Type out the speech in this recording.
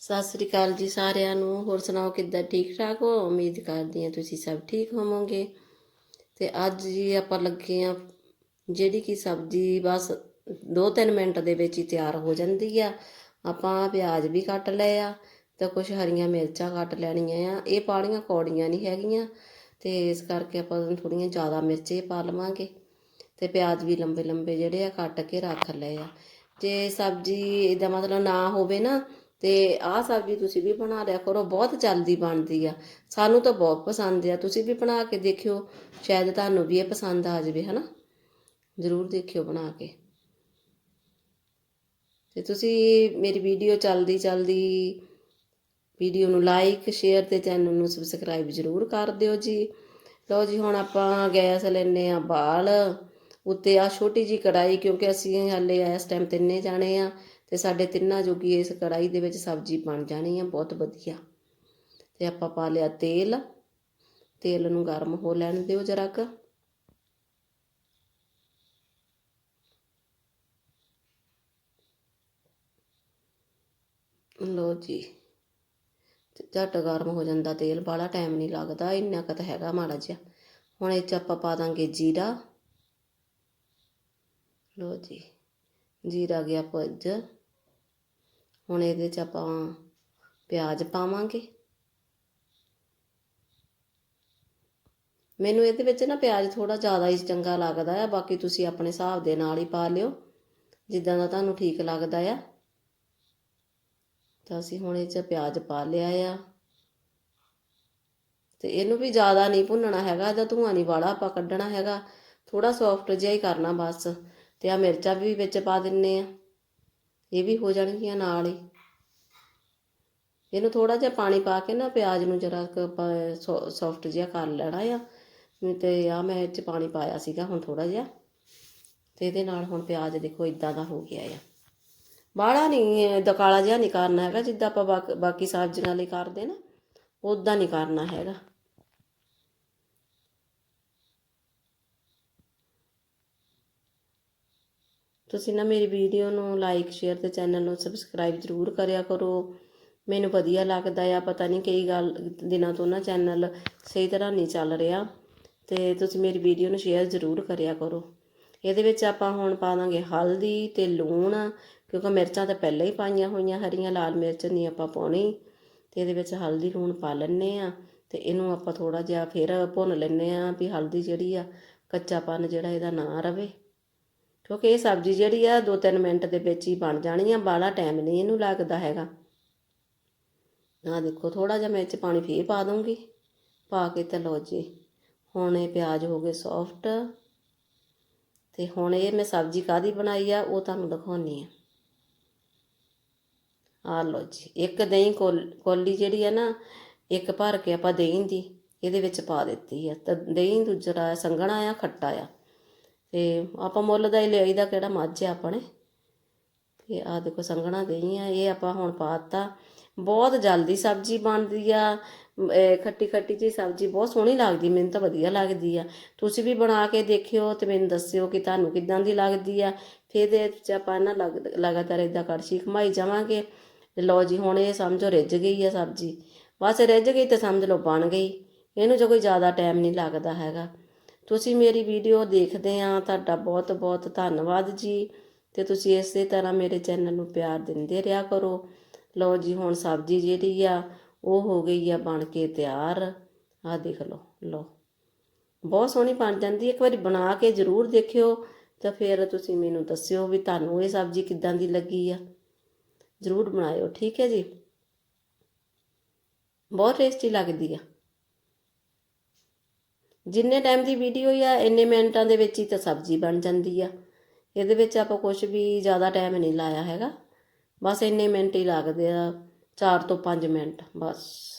ਸਤਿ ਸ੍ਰੀ ਅਕਾਲ ਜੀ ਸਾਰਿਆਂ ਨੂੰ। ਹੋਰ ਸੁਣਾਓ ਕਿੱਦਾਂ? ਠੀਕ ਠਾਕ ਹੋ? ਉਮੀਦ ਕਰਦੀ ਹਾਂ ਤੁਸੀਂ ਸਭ ਠੀਕ ਹੋਵੋਗੇ। ਤੇ ਅੱਜ ਜੀ ਆਪਾਂ ਲੱਗੇ ਆ ਜਿਹੜੀ ਕਿ ਸਬਜ਼ੀ ਬਸ 2-3 ਮਿੰਟ ਦੇ ਵਿੱਚ ਹੀ ਤਿਆਰ ਹੋ ਜਾਂਦੀ ਆ। ਆਪਾਂ ਪਿਆਜ਼ ਵੀ ਕੱਟ ਲਏ ਆ ਤੇ ਕੁਝ ਹਰੀਆਂ ਮਿਰਚਾਂ ਕੱਟ ਲੈਣੀਆਂ ਆ। ਇਹ ਪਾਲੀਆਂ ਕੌੜੀਆਂ ਨਹੀਂ ਹੈਗੀਆਂ ਤੇ ਇਸ ਕਰਕੇ ਆਪਾਂ ਥੋੜੀਆਂ ਜ਼ਿਆਦਾ ਮਿਰਚੇ ਪਾ ਲਵਾਂਗੇ ਤੇ ਪਿਆਜ਼ ਵੀ ਲੰਬੇ ਲੰਬੇ ਜਿਹੜੇ ਆ ਕੱਟ ਕੇ ਰੱਖ ਲਏ ਆ। ਜੇ ਸਬਜ਼ੀ ਇਹਦਾ ਮਤਲਬ ਨਾ ਹੋਵੇ ਨਾ ਤੇ ਆਹ ਸਬਜ਼ੀ ਤੁਸੀਂ ਵੀ ਬਣਾ ਲਿਆ ਕਰੋ, ਬਹੁਤ ਜਲਦੀ ਬਣਦੀ ਆ। ਸਾਨੂੰ ਤਾਂ ਬਹੁਤ ਪਸੰਦ ਆ। ਤੁਸੀਂ ਵੀ ਬਣਾ ਕੇ ਦੇਖਿਓ, ਸ਼ਾਇਦ ਤੁਹਾਨੂੰ ਵੀ ਇਹ ਪਸੰਦ ਆ ਜਾਵੇ, ਹਨਾ? ਜ਼ਰੂਰ ਦੇਖਿਓ ਬਣਾ ਕੇ। ਤੇ ਤੁਸੀਂ ਮੇਰੀ ਵੀਡੀਓ ਚੱਲਦੀ ਚੱਲਦੀ ਵੀਡੀਓ ਨੂੰ ਲਾਈਕ, ਸ਼ੇਅਰ ਤੇ ਚੈਨਲ ਨੂੰ ਸਬਸਕ੍ਰਾਈਬ ਜ਼ਰੂਰ ਕਰ ਦਿਓ ਜੀ। ਲਓ ਜੀ, ਹੁਣ ਆਪਾਂ ਗੈਸ ਲੈਨੇ ਆ ਬਾਲ। ਉੱਤੇ ਆ ਛੋਟੀ ਜੀ ਕੜਾਈ ਕਿਉਂਕਿ ਅਸੀਂ ਹਾਲੇ ਇਸ ਟਾਈਮ ਤਿੰਨੇ ਜਾਣੇ ਆ। ਤੇ ਸਾਡੇ ਤਿੰਨਾਂ ਜੋਗੀ ਇਸ ਕੜਾਈ ਦੇ ਵਿੱਚ ਸਬਜ਼ੀ ਬਣ ਜਾਣੀ ਆ, ਬਹੁਤ ਵਧੀਆ। ਤੇ ਆਪਾਂ ਪਾ ਲਿਆ ਤੇਲ। ਤੇਲ ਨੂੰ ਗਰਮ ਹੋ ਲੈਣ ਦਿਓ ਜਰਾ ਕੁ। ਲਓ ਜੀ। ਤੇ ਝੱਟ ਗਰਮ ਹੋ ਜਾਂਦਾ ਤੇਲ, ਬਾਹਲਾ ਟਾਈਮ ਨਹੀਂ ਲੱਗਦਾ, ਇੰਨਾ ਕੁ ਤਾਂ ਹੈਗਾ ਮਾੜਾ ਜਿਹਾ। ਹੁਣ ਇਹ ਚ ਆਪਾਂ ਪਾ ਦਾਂਗੇ ਜੀਰਾ। ਲਓ ਜੀ। ਜੀਰਾ ਗਿਆ ਭੁੱਜ ਹੁਣ ਇਹਦੇ ਚ ਆਪਾਂ ਪਿਆਜ਼ ਪਾਵਾਂਗੇ। ਮੈਨੂੰ ਇਹਦੇ ਵਿੱਚ ਨਾ ਪਿਆਜ਼ ਥੋੜਾ ਜ਼ਿਆਦਾ ਹੀ ਚੰਗਾ ਲੱਗਦਾ ਆ, ਬਾਕੀ ਤੁਸੀਂ ਆਪਣੇ ਹਿਸਾਬ ਦੇ ਨਾਲ ਹੀ ਪਾ ਲਿਓ, ਜਿੱਦਾਂ ਦਾ ਤੁਹਾਨੂੰ ਠੀਕ ਲੱਗਦਾ ਆ। ਤਾਂ ਅਸੀਂ ਹੁਣ ਇਹ ਚ ਪਿਆਜ਼ ਪਾ ਲਿਆ ਆ। ਤੇ ਇਹਨੂੰ ਵੀ ਜ਼ਿਆਦਾ ਨਹੀਂ ਭੁੰਨਣਾ ਹੈਗਾ, ਇਹਦਾ ਧੂਆਂ ਨਹੀਂ ਵਾਲਾ ਆਪਾਂ ਕੱਢਣਾ ਹੈਗਾ ਥੋੜਾ ਸੌਫਟ ਜਿਹਾ ਹੀ ਕਰਨਾ ਬਸ। ਤੇ ਆ ਮਿਰਚਾਂ ਵੀ ਵਿੱਚ ਪਾ ਦਿੰਨੇ ਆ। ਇਹ ਵੀ ਹੋ ਜਾਣਗੀਆਂ ਨਾਲ ਹੀ। ਇਹਨੂੰ ਥੋੜਾ ਜਿਹਾ ਪਾਣੀ ਪਾ ਕੇ ਨਾ ਪਿਆਜ਼ ਨੂੰ ਜਰਾ ਸੌਫਟ ਜਿਹਾ ਕਰ ਲੈਣਾ ਆ। ਤੇ ਆ ਮੈਂ ਇਹ ਚ ਪਾਣੀ ਪਾਇਆ ਸੀਗਾ ਹੁਣ ਥੋੜਾ ਜਿਹਾ। ਤੇ ਇਹਦੇ ਨਾਲ ਹੁਣ ਪਿਆਜ਼ ਦੇਖੋ ਇਦਾਂ ਦਾ ਹੋ ਗਿਆ ਆ। ਬਾਹਲਾ ਨਹੀਂ ਦਕਾਲਾ ਜਿਹਾ ਨਹੀਂ ਕਰਨਾ ਹੈਗਾ ਜਿੱਦਾਂ ਆਪਾਂ ਬਾਕ- ਬਾਕੀ ਸਬਜ਼ੀਆਂ ਲਈ ਕਰਦੇ ਨਾ ਉਦਾਂ ਨਹੀਂ ਕਰਨਾ ਹੈਗਾ। ਤੁਸੀਂ ਨਾ ਮੇਰੀ ਵੀਡੀਓ ਨੂੰ ਲਾਈਕ ਸ਼ੇਅਰ ਤੇ ਚੈਨਲ ਨੂੰ ਸਬਸਕ੍ਰਾਈਬ ਜ਼ਰੂਰ ਕਰਿਆ ਕਰੋ। ਮੈਨੂੰ ਵਧੀਆ ਲੱਗਦਾ ਆ, ਪਤਾ ਨਹੀਂ ਕਈ ਗੱਲ, ਦਿਨਾਂ ਤੋਂ ਨਾ ਚੈਨਲ ਸਹੀ ਤਰ੍ਹਾਂ ਨਹੀਂ ਚੱਲ ਰਿਹਾ। ਤੇ ਤੁਸੀਂ ਮੇਰੀ ਵੀਡੀਓ ਨੂੰ ਸ਼ੇਅਰ ਜ਼ਰੂਰ ਕਰਿਆ ਕਰੋ। ਇਹਦੇ ਵਿੱਚ ਆਪਾਂ ਹੁਣ ਪਾ ਦਾਂਗੇ ਹਲਦੀ ਤੇ ਲੂਣ, ਕਿਉਂਕਿ ਮਿਰਚਾਂ ਤਾਂ ਪਹਿਲਾਂ ਹੀ ਪਾਈਆਂ ਹੋਈਆਂ, ਹਰੀਆਂ, ਲਾਲ ਮਿਰਚ ਨਹੀਂ ਆਪਾਂ ਪਾਉਣੀ। ਤੇ ਇਹਦੇ ਵਿੱਚ ਹਲਦੀ, ਲੂਣ ਪਾ ਲੈਣੇ ਆ ਤੇ ਇਹਨੂੰ ਆਪਾਂ ਥੋੜਾ ਜਿਹਾ ਫਿਰ ਭੁੰਨ ਲੈਣੇ ਆ ਵੀ ਹਲਦੀ ਜਿਹੜੀ ਆ, ਕੱਚਾਪਨ ਜਿਹੜਾ ਇਹਦਾ ਨਾ ਰਵੇ। ਕਿਉਂਕਿ ਇਹ ਸਬਜ਼ੀ ਜਿਹੜੀ ਆ 2-3 ਮਿੰਟ ਦੇ ਵਿੱਚ ਹੀ ਬਣ ਜਾਣੀ ਆ ਬਾਲਾ ਟਾਈਮ ਨਹੀਂ ਇਹਨੂੰ ਲੱਗਦਾ ਹੈਗਾ। ਆ ਦੇਖੋ ਥੋੜਾ ਜਿਹਾ ਮੈਂ ਇਹ 'ਚ ਪਾਣੀ ਫੇਰ ਪਾ ਦੂੰਗੀ ਪਾ ਕੇ ਤੇ ਲਓ ਜੀ, ਹੁਣ ਇਹ ਪਿਆਜ਼ ਹੋ ਗਏ ਸੌਫਟ ਤੇ ਹੁਣ ਇਹ ਮੈਂ ਸਬਜ਼ੀ ਕਾਦੀ ਬਣਾਈ ਆ, ਉਹ ਤੁਹਾਨੂੰ ਦਿਖਾਉਣੀ ਆ। ਆ ਲਓ ਜੀ, ਇੱਕ ਦਹੀਂ ਕੋਲ- ਕੋਲੀ ਜਿਹੜੀ ਆ ਨਾ, ਇੱਕ ਭਰ ਕੇ ਆਪਾਂ ਦਹੀਂ ਦੀ, ਇਹਦੇ ਵਿੱਚ ਪਾ ਦਿੱਤੀ ਆ। ਤਾਂ ਦਹੀਂ ਦੂਜਾ ਸੰਘਣਾ ਆ, ਖੱਟਾ ਆ। ਤੇ ਆਪਾਂ ਮੁੱਲ ਦਾ ਹੀ ਲਿਆਈਦਾ ਕਿਹੜਾ ਮੱਝ ਆ ਆਪਣੇ। ਤੇ ਆ ਦੇਖੋ ਸੰਘਣਾ ਦਹੀਂ ਆ, ਇਹ ਆਪਾਂ ਹੁਣ ਪਾਤਾ ਬਹੁਤ ਜਲਦੀ ਸਬਜ਼ੀ ਬਣਦੀ ਆ ਖੱਟੀ ਖੱਟੀ ਜੀ ਸਬਜ਼ੀ ਬਹੁਤ ਸੋਹਣੀ ਲੱਗਦੀ, ਮੈਨੂੰ ਤਾਂ ਵਧੀਆ ਲੱਗਦੀ ਆ। ਤੁਸੀਂ ਵੀ ਬਣਾ ਕੇ ਦੇਖਿਓ ਤੇ ਮੈਨੂੰ ਦੱਸਿਓ ਕਿ ਤੁਹਾਨੂੰ ਕਿਦਾਂ ਦੀ ਲੱਗਦੀ ਆ। ਫਿਰ ਇਹ 'ਚ ਆਪਾਂ ਨਾ ਲਗ- ਲਗਾਤਾਰ ਇਦਾਂ ਕੜਛੀ ਘਮਾਈ ਜਾਵਾਂਗੇ। ਲਓ ਜੀ, ਹੁਣ ਇਹ ਸਮਝੋ ਰਿੱਝ ਗਈ ਆ ਸਬਜ਼ੀ। ਬਸ ਰਿੱਝ ਗਈ ਤੇ ਸਮਝ ਲਓ ਬਣ ਗਈ। ਇਹਨੂੰ ਜੋ ਕੋਈ ਜ਼ਿਆਦਾ ਟਾਈਮ ਨਹੀਂ ਲੱਗਦਾ ਹੈਗਾ। ਤੁਸੀਂ ਮੇਰੀ ਵੀਡੀਓ ਦੇਖਦੇ ਆ ਤੁਹਾਡਾ ਬਹੁਤ ਬਹੁਤ ਧੰਨਵਾਦ ਜੀ। ਤੇ ਤੁਸੀਂ ਇਸੇ ਤਰ੍ਹਾਂ ਮੇਰੇ ਚੈਨਲ ਨੂੰ ਪਿਆਰ ਦਿੰਦੇ ਰਿਹਾ ਕਰੋ। ਲਓ ਜੀ, ਹੁਣ ਸਬਜ਼ੀ ਜਿਹੜੀ ਆ, ਉਹ ਹੋ ਗਈ ਆ, ਬਣ ਕੇ ਤਿਆਰ। ਆ ਦੇਖ ਲਓ ਲਓ। ਬਹੁਤ ਸੋਹਣੀ ਬਣ ਜਾਂਦੀ ਹੈ। ਇੱਕ ਵਾਰੀ ਬਣਾ ਕੇ ਜ਼ਰੂਰ ਦੇਖਿਓ ਤਾਂ ਫਿਰ ਤੁਸੀਂ ਮੈਨੂੰ ਦੱਸਿਓ ਵੀ ਤੁਹਾਨੂੰ ਇਹ ਸਬਜ਼ੀ ਕਿੱਦਾਂ ਦੀ ਲੱਗੀ ਆ। ਜ਼ਰੂਰ ਬਣਾਇਓ, ਠੀਕ ਹੈ ਜੀ? ਬਹੁਤ ਟੇਸਟੀ ਲੱਗਦੀ ਆ। ਜਿੰਨੇ ਟਾਈਮ ਦੀ ਵੀਡੀਓ ਆ, ਇੰਨੇ ਮਿੰਟਾਂ ਦੇ ਵਿੱਚ ਹੀ ਤਾਂ ਸਬਜ਼ੀ ਬਣ ਜਾਂਦੀ ਆ। ਇਹਦੇ ਵਿੱਚ ਆਪਾਂ ਕੁਝ ਵੀ ਜ਼ਿਆਦਾ ਟਾਈਮ ਨਹੀਂ ਲਾਇਆ ਹੈਗਾ। ਬਸ ਇੰਨੇ ਮਿੰਟ ਹੀ ਲੱਗਦੇ ਆ 4 ਤੋਂ 5 ਮਿੰਟ, ਬਸ।